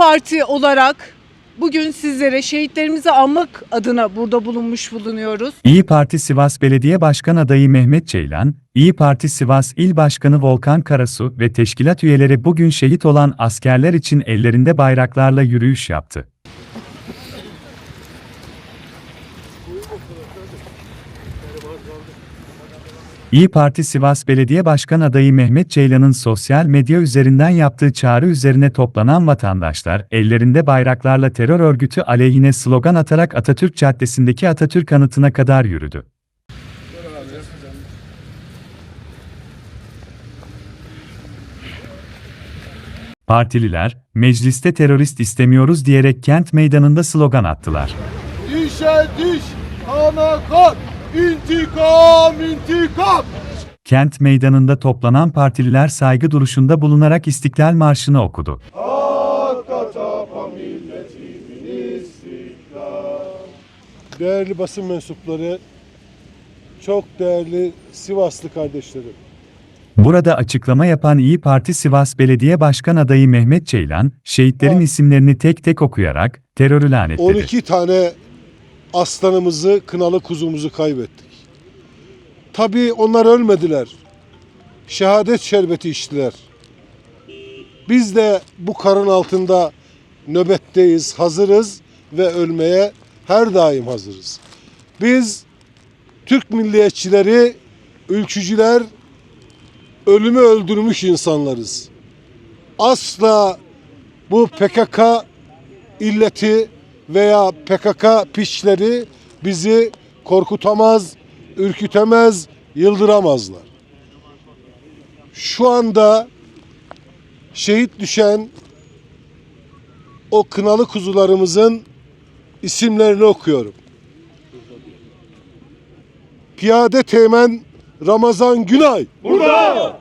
Parti olarak bugün sizlere şehitlerimizi anmak adına burada bulunmuş bulunuyoruz. İyi Parti Sivas Belediye Başkan Adayı Mehmet Ceylan, İyi Parti Sivas İl Başkanı Volkan Karasu ve teşkilat üyeleri bugün şehit olan askerler için ellerinde bayraklarla yürüyüş yaptı. İyi Parti Sivas Belediye Başkan Adayı Mehmet Ceylan'ın sosyal medya üzerinden yaptığı çağrı üzerine toplanan vatandaşlar, ellerinde bayraklarla terör örgütü aleyhine slogan atarak Atatürk Caddesi'ndeki Atatürk anıtına kadar yürüdü. Partililer, mecliste terörist istemiyoruz diyerek kent meydanında slogan attılar. Dişe diş, kana kan, intikam, intikam. Kent meydanında toplanan partililer saygı duruşunda bulunarak İstiklal Marşı'nı okudu. Değerli basın mensupları, çok değerli Sivaslı kardeşlerim. Burada açıklama yapan İyi Parti Sivas Belediye Başkan Adayı Mehmet Ceylan, şehitlerin isimlerini tek tek okuyarak terörü lanetledi. 12 tane aslanımızı, kınalı kuzumuzu kaybettik. Tabii onlar ölmediler. Şehadet şerbeti içtiler. Biz de bu karın altında nöbetteyiz, hazırız ve ölmeye her daim hazırız. Biz Türk milliyetçileri, ülkücüler, ölümü öldürmüş insanlarız. Asla bu PKK illeti veya PKK piçleri bizi korkutamaz, ürkütemez, yıldıramazlar. Şu anda şehit düşen o kınalı kuzularımızın isimlerini okuyorum. Piyade Teğmen Ramazan Günay. Burada.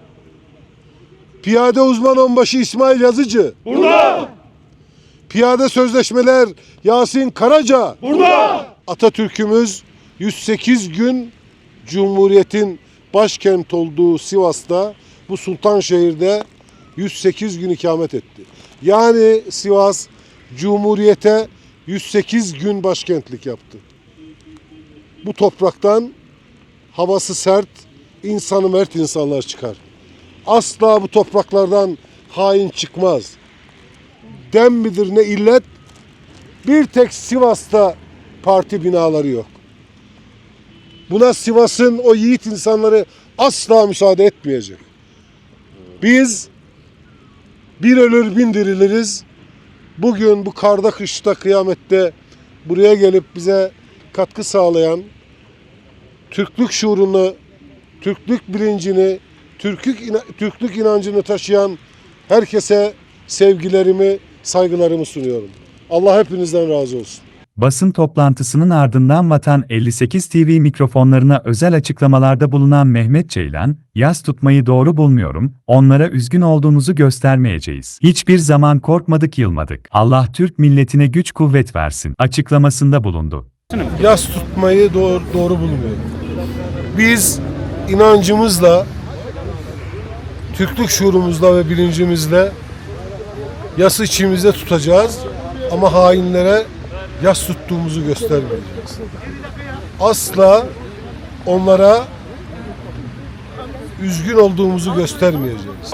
Piyade Uzman Onbaşı İsmail Yazıcı. Piyade Sözleşmeler Yasin Karaca. Burada. Atatürk'ümüz 108 gün Cumhuriyet'in başkent olduğu Sivas'ta bu Sultanşehir'de 108 gün ikamet etti. Yani Sivas Cumhuriyet'e 108 gün başkentlik yaptı. Bu topraktan havası sert, insanı mert insanlar çıkar. Asla bu topraklardan hain çıkmaz dem midir ne illet bir tek Sivas'ta parti binaları yok. Buna Sivas'ın o yiğit insanları asla müsaade etmeyecek. Biz bir ölür bin diriliriz. Bugün bu karda kışta kıyamette buraya gelip bize katkı sağlayan Türklük şuurunu, Türklük bilincini, Türklük, Türklük inancını taşıyan herkese sevgilerimi, saygılarımı sunuyorum. Allah hepinizden razı olsun. Basın toplantısının ardından Vatan 58 TV mikrofonlarına özel açıklamalarda bulunan Mehmet Ceylan, yaz tutmayı doğru bulmuyorum, onlara üzgün olduğumuzu göstermeyeceğiz. Hiçbir zaman korkmadık yılmadık. Allah Türk milletine güç kuvvet versin açıklamasında bulundu. Yas tutmayı doğru, doğru bulmuyorum. Biz inancımızla, Türklük şuurumuzla ve bilincimizle yası içimizde tutacağız ama hainlere yas tuttuğumuzu göstermeyeceğiz. Asla onlara üzgün olduğumuzu göstermeyeceğiz.